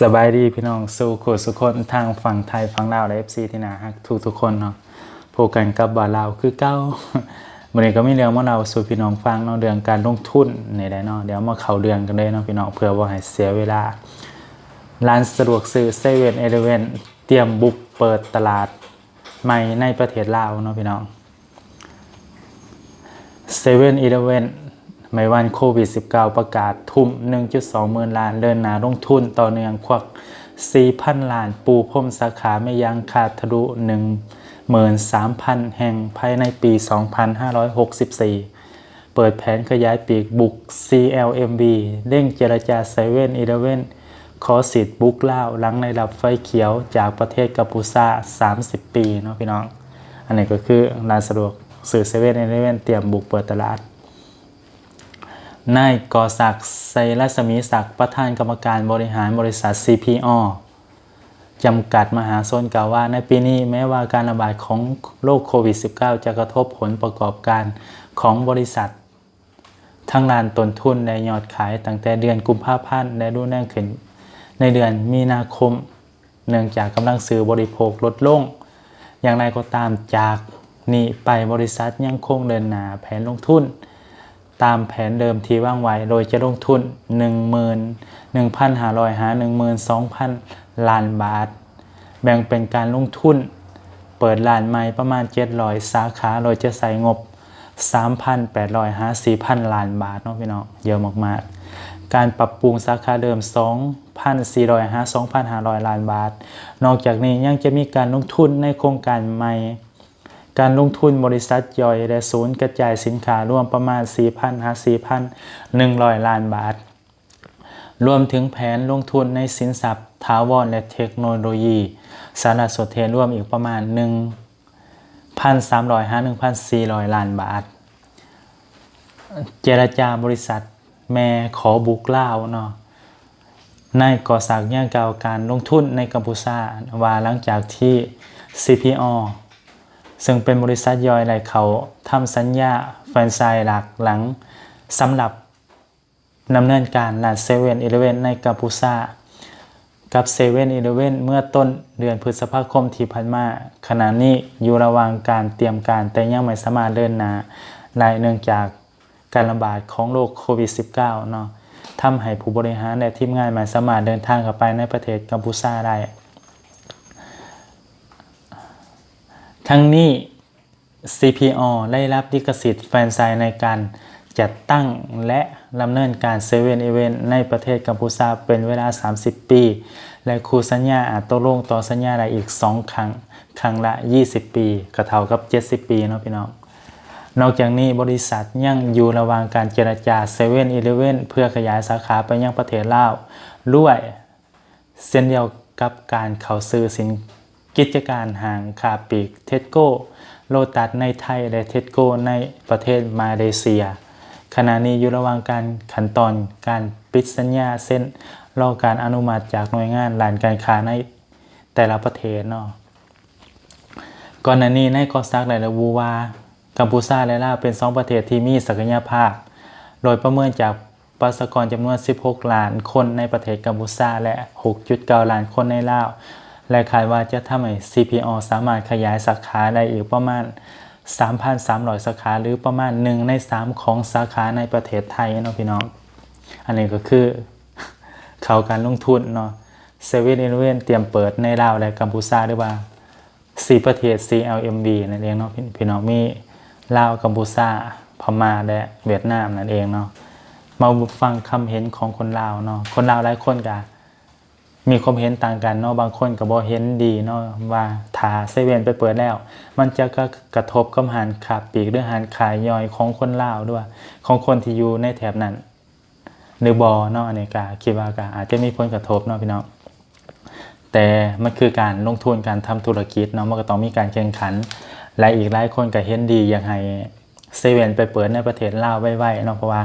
สบายดีพี่น้องสู่ขสุขคนทางฝั่งไทยฝั่งลาวและ FC ที่นาฮักทุกทุกคนเนาะพบกันกับบ่าลาวคือเก้าวันนี้ก็มีเรื่องมาเราสู่พี่น้องฟังเนาะเรื่องการลงทุนในใดเนาะเดี๋ยวมาเข้าเรื่องกันเลยเนาะพี่น้องเพื่อว่าให้เสียเวลาร้านสะดวกซื้อเซเว่นเอเลเวนเตรียมบุกเปิดตลาดใหม่ในประเทศลาวเนาะพี่น้องเซเว่นอีเลเวน ไม่วันโควิด -19 ประกาศทุ่ม 1.2หมื่นล้านเดินหนาลงทุนต่อเนื่องควัก 4,000 ล้านปูพรมสาขาไม่ยังขาดทะลุ 13,000 แห่งภายในปี 2564 เปิดแผนขยายปีกบุก CLMV เร่งเจรจาเซเว่นอีเลเวนขอสิทธิ์บุกเล่าหลังในรับไฟเขียวจากประเทศกัมพูชา 30 ปีเนาะพี่น้อง อันนี้ก็คือร้านสะดวกสื่อเซเว่นอีเลเวนเตรียมบุกเปิดตลาด นายกอศักดิ์ไซรัศมีศักดิ์ประธานกรรมการบริหารบริษัท CPO จำกัดมหาชนกล่าวว่าในปีนี้แม้ว่าการระบาดของโรคโควิด -19 จะกระทบผลประกอบการของบริษัท ทั้งด้านต้นทุนและยอดขายตั้งแต่เดือนกุมภาพันธ์และรุนแรงขึ้น ในเดือนมีนาคม เนื่องจากกำลังซื้อบริโภคลดลง อย่างไรก็ตามจากนี้ไปบริษัทยังคงเดินหน้าแผนลงทุน ตามแผนเดิมที่วางไว้ โดยจะลงทุน 11,500 หา 12,000 ล้านบาท แบ่งเป็นการลงทุน เปิดร้านใหม่ประมาณ 700 สาขา โดยจะใส่งบ 3,800 หา 4,000 ล้านบาทเนาะพี่น้องเยอะมากๆ การปรับปรุงสาขาเดิม 2,400 หา 2,500 ล้านบาท นอกจากนี้ยังจะมีการลงทุนในโครงการใหม่ การลงทุนบริษัทย่อยและศูนย์กระจายสินค้ารวมประมาณ 4,000หา4,100 ล้านบาท รวมถึงแผนลงทุนในสินทรัพย์ถาวรและเทคโนโลยี สารสนเทศรวมอีกประมาณ 1,300หา1,400 ล้านบาท เจรจาบริษัทแม่ขอบุกเล่าวเนาะนายก่อศักดิ์ย่างกล่าวการลงทุนในกัมพูชาว่าหลังจากที่ CPO ซึ่งเป็นบริษัทย่อยไหลเขาทำสัญญาแฟรนไชส์หลักหลังสำหรับดำเนินการร้านเซเว่นอีเลเวนในกัมพูชากับเซเว่นอีเลเวนเมื่อต้นเดือนพฤษภาคมที่ผ่านมาขณะนี้อยู่ระหว่างการเตรียมการแต่ยังไม่สามารถเดินหน้าได้เนื่องจากการระบาดของโรคโควิด -19 เนาะทำให้ผู้บริหารและทีมงานไม่สามารถเดินทางเข้าไปในประเทศกัมพูชาได้ ทั้งนี้ CPO ได้รับลิขสิทธิ์แฟรนไชส์ในการจัดตั้งและดำเนินการเซเว่นอีเวนในประเทศกัมพูชาเป็นเวลา 30 ปี และคู่สัญญาอาจตกลงต่อสัญญาได้อีก 2 ครั้ง ครั้งละ 20 ปีก็เท่ากับ 70 ปีเนาะพี่น้อง นอกจากนี้บริษัทยังอยู่ระหว่างการเจรจาเซเว่นอีเลเวนเพื่อขยายสาขาไปยังประเทศลาวด้วยเช่นเดียวกับการเข้าซื้อสิน กิจการห่างคาปลีกเทสโก้โลตัสในไทยและเทสโก้ในประเทศมาเลเซีย ขณะนี้อยู่ระหว่างการขั้นตอนการปิดสัญญาเส้นรอการอนุมัติจากหน่วยงานหลานการค้าในแต่ละประเทศเนาะก่อนหน้านี้ในกอซักได้ระบุว่ากัมพูชาและลาวเป็นสองประเทศที่มีศักยภาพ โดยประเมินจากประชากรจำนวน 16 ล้านคนในประเทศกัมพูชาและ 6.9 ล้านคนในลาว และคาดว่าจะทำให้ CPO สามารถขยายสาขาได้อีกประมาณ 3,300 สาขาหรือประมาณ 1 ใน 3 ของสาขาในประเทศไทยเนาะพี่น้อง อันนี้ก็คือเขาการลงทุนเนาะเซเว่นอีเลเวนเตรียมเปิดในลาวและกัมพูชาหรือว่าสี่ประเทศ CLMV นั่นเองเนาะพี่พี่น้องมีลาวกัมพูชาพม่าและเวียดนามนั่นเองเนาะมาฟังคำเห็นของคนลาวเนาะคนลาวหลายคนก็ มีความเห็นต่างกันเนาะบางคนก็บ่เห็นดีเนาะว่าถ้าเซเว่นไปเปิดแล้ว มันจะก็กระทบกับหารขาปีกหรือหารขายย่อยของคนลาวด้วย ของคนที่อยู่ในแถบนั้นหรือบอเนาะอันก็คิดว่าก็อาจจะมีผลกระทบเนาะพี่น้องแต่มันคือการลงทุนการทำธุรกิจเนาะมันก็ต้องมีการแข่งขันและอีกหลายคนก็เห็นดีอยากให้เซเว่นไปเปิดในประเทศลาวไว้ๆเนาะเพราะว่า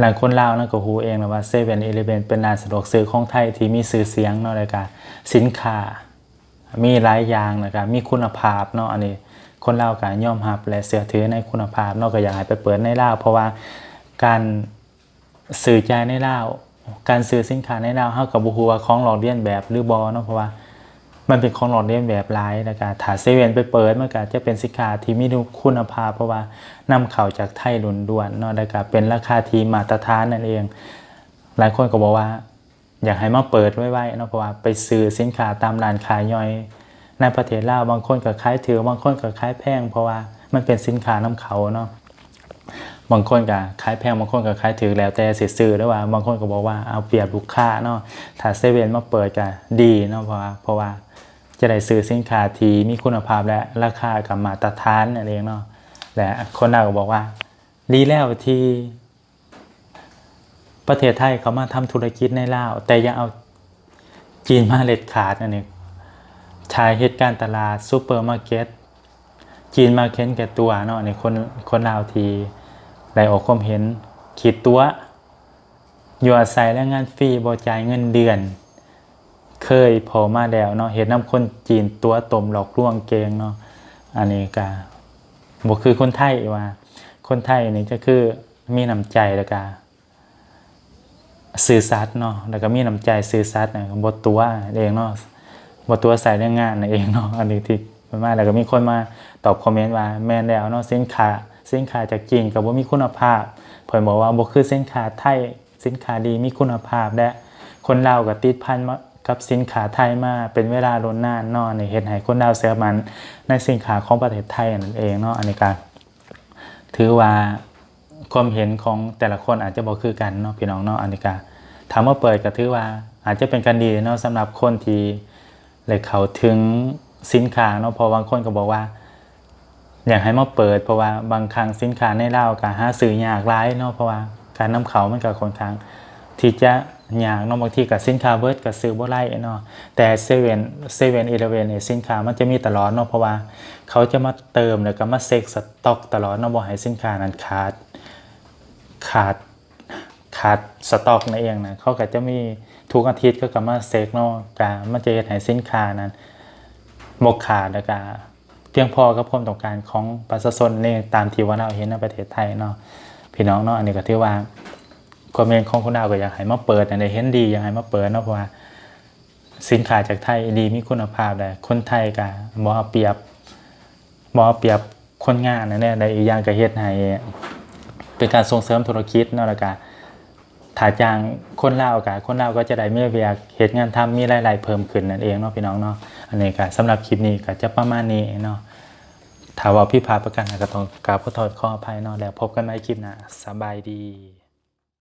หลายคนลาวนั่นก็ฮู้เองนะว่าเซเว่นอีเลเวนเป็นร้านสะดวกซื้อของไทยที่มีชื่อเสียงเนาะเลยก็สินค้า มีหลายอย่างนะครับมีคุณภาพเนาะอันนี้คนลาวก็ยอมรับและเชื่อถือในคุณภาพเนาะก็อยากให้ไปเปิดในลาวเพราะว่าการสื่อใจในลาวการซื้อสินค้าในดาวเฮากับบุฮูว่าของหลอกเลียนแบบหรือบอเนาะเพราะว่า มันเป็นของหลอกเลียนแบบหลายแล้วก็ถ้าเซเว่นไปเปิดมันก็จะเป็นสินค้าที่มีคุณภาพเพราะว่านำเข้าจากไทยล้วนเนาะแล้วก็เป็นราคาที่มาตรฐานนั่นเอง หลายคนก็บอกว่า อยากให้มาเปิดไว้ๆเนาะเพราะว่าไปซื้อสินค้าตามร้านขายย่อยในประเทศลาวบางคนก็ขายถือบางคนก็ขายแพง เพราะว่ามันเป็นสินค้านํเขาเนาะบางคนก็ขายแพงบางคนก็ขายถือแล้วแต่สิซื้อแล้วว่า บางคนก็บอกว่าเอาเปรียบลูกค้าเนาะถ้าเซเว่นมาเปิดก็ดีเนาะเพราะว่าเพราะว่า จะได้ซื้อสินค้าที่มีคุณภาพและราคากับมาตรฐานนั่นเองเนาะและคนเราก็บอกว่าดีแล้วที่ประเทศไทยเขามาทำธุรกิจในลาวแต่ยังเอาจีนมาเล็ดขาดนั่นเองชายเหตุการณ์ตลาดซูเปอร์มาร์เก็ตจีนมาเค้นแก่ตัวเนาะในคนคนลาวทีได้ออกความเห็นขีดตัว อยู่อาศัยและงานฟรีบ่จ่ายเงินเดือน เคยพอมาแล้วเนาะเห็นน้ำคนจีนตัวตมหลอกลวงเกงเนาะอันนี้ก็บ่คือคนไทยว่า คนไทยนี่จะคือมีน้ำใจแล้วก็สื่อสัตย์เนาะแล้วก็มีน้ำใจสื่อสัตย์นะบ่ตัวเองเนาะว่าตัวใส่เรื่องงานเองเนาะอันนี้ที่มันมาแล้วก็มีคนมาตอบคอมเมนต์ว่าแมนแล้วเนาะสินค้าสินค้าจากจีนกับว่ามีคุณภาพเพิ่นบอกว่าบ่คือสินค้าไทยสินค้าดีมีคุณภาพและคนลาวก็ติดพันมา กับสินค้าไทยมาเป็นเวลาล้นนานเนาะนี่เฮ็ดให้คนลาวเสียมันในสินค้าของประเทศไทยนั่นเองเนาะอันนี้ก็ถือว่าความเห็นของแต่ละคนอาจจะบ่คือกันเนาะพี่น้องเนาะอันนี้ก็ถามว่าเปิดก็ถือว่าอาจจะเป็นการดีเนาะสำหรับคนที่เลยเขาถึงสินค้าเนาะเพอบางคนก็บอกว่า อยากให้มาเปิดเพราะว่าบางครั้งสินค้าในลาก็หาซื้อยากหลายเนาะเพราะว่าการนำเขามันก็ค่อนข้างที่จะ ยากเนาะบางทีกับสินค้าเบิร์ดก็ซื้อบ่ได้เนาะแต่เซเว่นเซเว่นอีเลเวนเนี่ยสินค้ามันจะมีตลอดเนาะเพราะว่าเขาจะมาเติมแล้วก็มาเซ็กสต็อกตลอดเนาะบ่ให้สินค้านั้นขาดขาดขาดสต็อกนั่นเองนะเขาก็จะมีทุกอาทิตย์ก็กลับมาเซ็กเนาะกามันจะเฮ็ดให้สินค้านั้นบกขาดแล้วก็เพียงพอกับความต้องการของประชาชนนี่ตามที่ว่าเราเห็นในประเทศไทยเนาะพี่น้องเนาะอันนี้ก็ถือว่า ความเมนของคุณดาวก็อยากให้มาเปิดอันใดเห็นดีอยากให้มาเปิดเนาะเพราะว่าสินค้าจากไทยดีมีคุณภาพแต่คนไทยก็บ่เอาเปรียบบ่เอาเปรียบคนงานนั่นแหละในอีกอย่างก็เฮ็ดให้เป็นการส่งเสริมธุรกิจเนาะแล้วก็ถ้าจ้างคนลาวก็คนลาวก็จะได้มีเวียกเหตุงานทำมีรายได้เพิ่มขึ้นนั่นเองเนาะพี่น้องเนาะอันนี้ก็สำหรับคลิปนี้ก็จะประมาณนี้เนาะถ้าว่าพี่พาประกันก็ต้องกราบขอโทษขออภัยเนาะแล้วพบกันใหม่คลิปหน้าสบายดี